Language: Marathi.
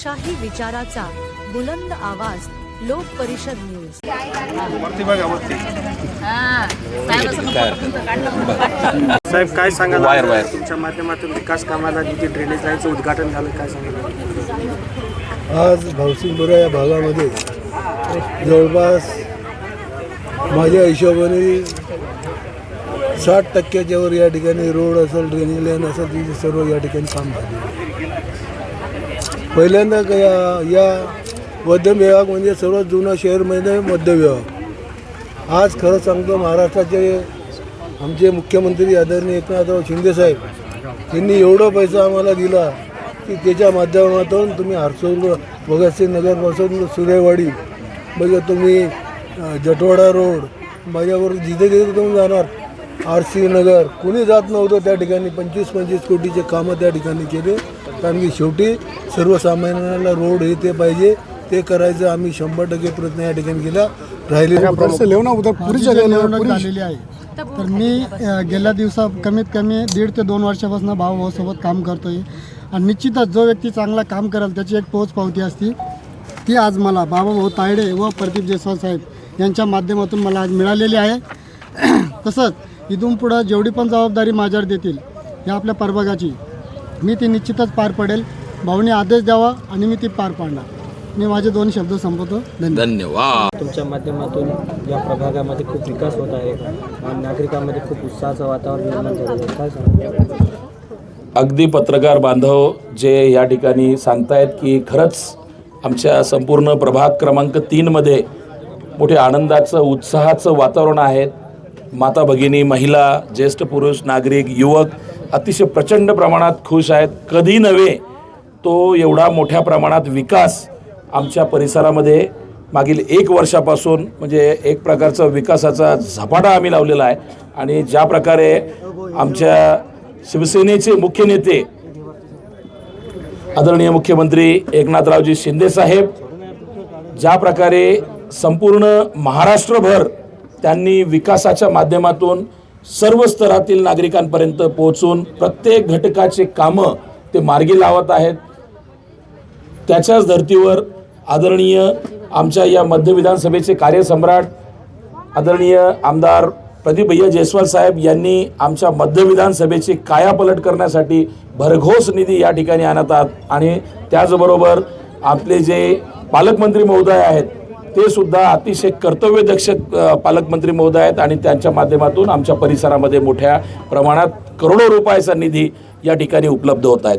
लोकशाही विचाराचा बुलंद आवाज लोक परिषद न्यूज. साहेब काय सांगाल वायर, आज वायर. तुमच्या माध्यमातून विकास कामाला जिथे ड्रेनेज लाईनचं उद्घाटन झालं काय सांगाल? आज भावसिंगपुरा या भागामध्ये जवळपास माझ्या हिशोबाने साठ टक्क्याच्या वर या ठिकाणी रोड असेल ड्रेनेज लाईन असेल तिथे सर्व या ठिकाणी काम झाले. पहिल्यांदा या या मध्यम विभाग म्हणजे सर्वात जुना शहर म्हणजे मध्य विभाग आज खरं सांगतो महाराष्ट्राचे आमचे मुख्यमंत्री आदरणीय एकनाथराव शिंदेसाहेब त्यांनी एवढा पैसा आम्हाला दिला की त्याच्या माध्यमातून तुम्ही हरसूल भगतसिंग नगरपासून सुरेवाडी म्हणजे तुम्ही जटवाडा रोड माझ्यावर जिथे जिथे तुम्ही जाणार आर सी नगर. कुणी जात नव्हतं त्या ठिकाणी. पंचवीस पंचवीस कोटीचे कामं त्या ठिकाणी केले. कारण की शेवटी सर्वसामान्यांना रोड हे ते पाहिजे. ते करायचं. आम्ही शंभर टक्के प्रयत्न या ठिकाणी केला. राहिले लेवना उद्या पुरीच्या निवडणूक झालेली आहे. तर मी गेल्या दिवसा कमीत कमी दीड ते दोन वर्षापासून भाऊभाऊसोबत काम करतोय. आणि निश्चितच जो व्यक्ती चांगला काम करेल त्याची एक पोच पावती असती. ती आज मला बाबाभाऊ तायडे व प्रदीप जयस्वाल साहेब यांच्या माध्यमातून मला आज मिळालेली आहे. तसंच इथून पुढं जेवढी पण जबाबदारी माझ्यावर देतील या आपल्या प्रभागाची मी ती निश्चितच पार पडेल. भाऊने आदेश द्यावा आणि मी ती पार पाडणार. मी माझे दोन शब्द संपवतो. धन्यवाद. तुमच्या माध्यमातून या प्रभागामध्ये खूप विकास होत आहे आणि नागरिकांमध्ये खूप उत्साहाचं वातावरण निर्माण झालेलं आहे. काय अगदी पत्रकार बांधव जे या ठिकाणी सांगतायत की खरंच आमच्या संपूर्ण प्रभाग क्रमांक तीनमध्ये मोठे आनंदाचं उत्साहाचं वातावरण आहे. माता भगिनी महिला ज्येष्ठ पुरुष नागरिक युवक अतिशय प्रचंड प्रमाणात खुश आहेत. कधी नव्हे तो एवढा मोठ्या प्रमाणात विकास आमच्या परिसरामध्ये मागील एक वर्षापासून म्हणजे एक प्रकारचा विकासाचा झपाटा आम्ही लावलेला आहे. आणि ज्या प्रकारे आमच्या शिवसेनेचे मुख्य नेते आदरणीय मुख्यमंत्री एकनाथरावजी शिंदेसाहेब ज्या प्रकारे संपूर्ण महाराष्ट्रभर त्यांनी विकासाच्या माध्यमातून सर्व स्तरातील नागरिकांपर्यंत पोहोचून प्रत्येक घटकाचे कामं ते मार्गी लावत आहेत. त्याच्याच धर्तीवर आदरणीय आमच्या या मध्य विधानसभेचे कार्यसम्राट आदरणीय आमदार प्रदीप भैया जयस्वाल साहेब यांनी आमच्या मध्य विधानसभेची कायापलट करण्यासाठी भरघोस निधी या ठिकाणी आणतात आणि त्याचबरोबर आपले जे पालकमंत्री महोदय आहेत ते सुद्धा अतिशय कर्तव्यदक्ष पालकमंत्री महोदय आहेत आणि त्यांच्या माध्यमातून आमच्या परिसरामध्ये मोठ्या प्रमाणात करोडो रुपयाचा निधी या ठिकाणी उपलब्ध होत आहेत.